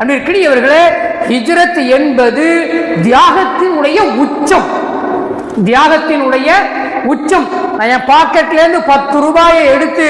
அன்பிற்கினியவர்களே ஹிஜ்ரத் என்பது தியாகத்தினுடைய உச்சம். தியாகத்தினுடைய உச்சம். என் பாக்கெட்லேருந்து பத்து ரூபாயை எடுத்து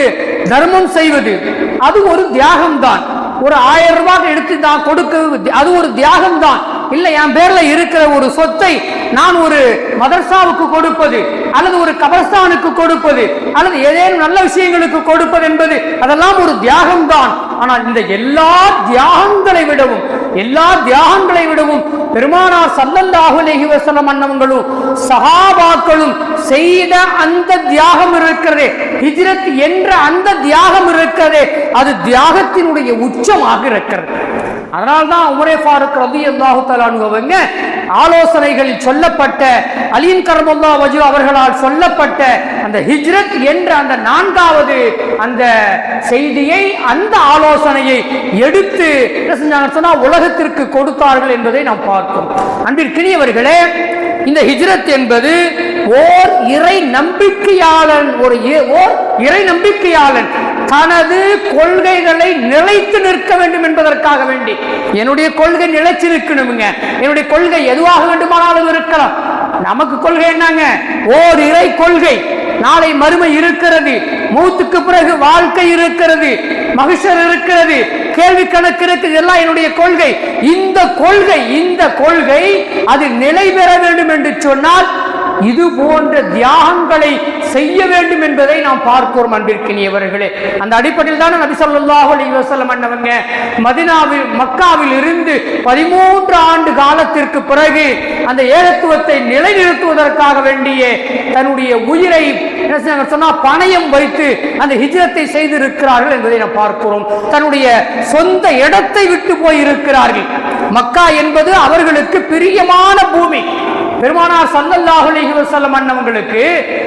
தர்மம் செய்வது அது ஒரு தியாகம் தான் ஒரு ஆயிரம் ரூபாய் எடுத்து நான் கொடுக்க அது ஒரு தியாகம் தான் இல்லை என் பேர்ல இருக்கிற ஒரு சொத்தை நான் ஒரு மதர்சாவுக்கு கொடுப்பது அல்லது ஒரு கபரஸ்தானுக்கு கொடுப்பது அல்லது ஏதேனும் நல்ல விஷயங்களுக்கு கொடுப்பது என்பது அதெல்லாம் ஒரு தியாகம் தான் ஆனால் இந்த எல்லா தியாகங்களை விடவும் எல்லா தியாகங்களை விடவும் பெருமானார் சல்லல்லாஹு அலைஹி வஸல்லம் அன்னவங்களும் சஹாபாக்களும் செய்த அந்த தியாகம் இருக்கிறதே ஹிஜ்ரத் என்ற அந்த தியாகம் இருக்கிறதே அது தியாகத்தினுடைய உச்சமாக இருக்கிறது. அதனால்தான் உமரே ஃபாருக் ரவி அல்லாஹு அவங்க ஆலோசனைகளில் சொல்லப்பட்ட அலீன் கரமுல்லா வஜு அவர்களால் சொல்லப்பட்ட அந்த ஹிஜ்ரத் என்ற அந்த நான்காவது அந்த செய்தியை அந்த ஆலோசனையை எடுத்து என்ன செஞ்சாங்க சொன்னா உலகத்திற்கு கொடுத்தார்கள் என்பதை நாம் பார்க்கிறோம் அன்பிற்கினியவர்களே இந்த ஹிஜ்ரத் என்பது ஓர் இறை நம்பிக்கையாளன் ஒரு ஓர் இறை நம்பிக்கையாளன் தனது கொள்கைகளை நிலைத்து நிற்க வேண்டும் என்பதற்காக வேண்டி. என்னுடைய கொள்கை நிலைச்சு நிற்கணுமுங்க. என்னுடைய கொள்கை எதுவாக வேண்டுமானாலும் இருக்கலாம். நமக்கு கொள்கை என்னங்க? ஓர் இறை கொள்கை. நாளை மறுமை இருக்கிறது. மூத்துக்கு பிறகு வாழ்க்கை இருக்கிறது. மகிஷர் இருக்கிறது. கேள்வி கணக்கு இருக்குது. எல்லாம் என்னுடைய கொள்கை. இந்த கொள்கை இந்த கொள்கை அது நிலை பெற வேண்டும் என்று சொன்னால் இது போன்ற தியாகங்களை செய்ய வேண்டும் என்பதை நாம் பார்க்கிறோம் அன்பிற்கினியவர்களே. அந்த அடிப்படையில் தான் நபி சொல்லாஹு அலி வசலம் அண்ணவங்க மதினாவில் மக்காவில் இருந்து பதிமூன்று ஆண்டு காலத்திற்கு பிறகு அந்த ஏகத்துவத்தை நிலைநிறுத்துவதற்காக வேண்டிய தன்னுடைய உயிரை சொன்னா பணயம் வைத்து அந்த ஹிஜரத்தை செய்திருக்கிறார்கள் என்பதை நாம் பார்க்கிறோம். தன்னுடைய சொந்த இடத்தை விட்டு போய் இருக்கிறார்கள் மக்கா என்பது அவர்களுக்கு பிரியமான பூமி. பெருமானார் சல்லல்லாஹு அலைஹி வஸல்லம் அண்ணவங்களுக்கு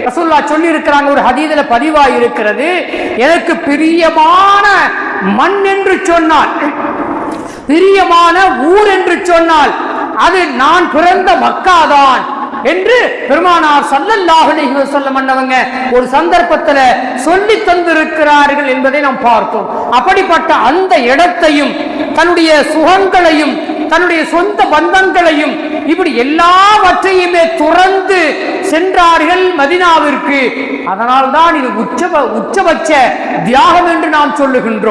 ரசூல்லா சொல்லி இருக்கிறாங்க ஒரு ஹதீதுல பதிவாக இருக்கிறது எனக்கு பிரியமான மண் என்று சொன்னால் பிரியமான ஊர் என்று சொன்னால் அது நான் பிறந்த மக்காதான் என்று பெருமானார் சல்லல்லாஹு சொல்ல மன்னவங்க ஒரு சந்தர்ப்பத்தில் சொல்லி தந்திருக்கிறார்கள் என்பதை நாம் பார்த்தோம். அப்படிப்பட்ட அந்த இடத்தையும் தன்னுடைய சுகங்களையும் தன்னுடைய சொந்த பந்தங்களையும் இப்படி எல்லாவற்றையுமே துறந்து சென்றார்கள் மதினாவிற்கு. அதனால்தான் இது உச்சப உச்சபட்ச தியாகம் என்று நாம் சொல்லுகின்றோம்.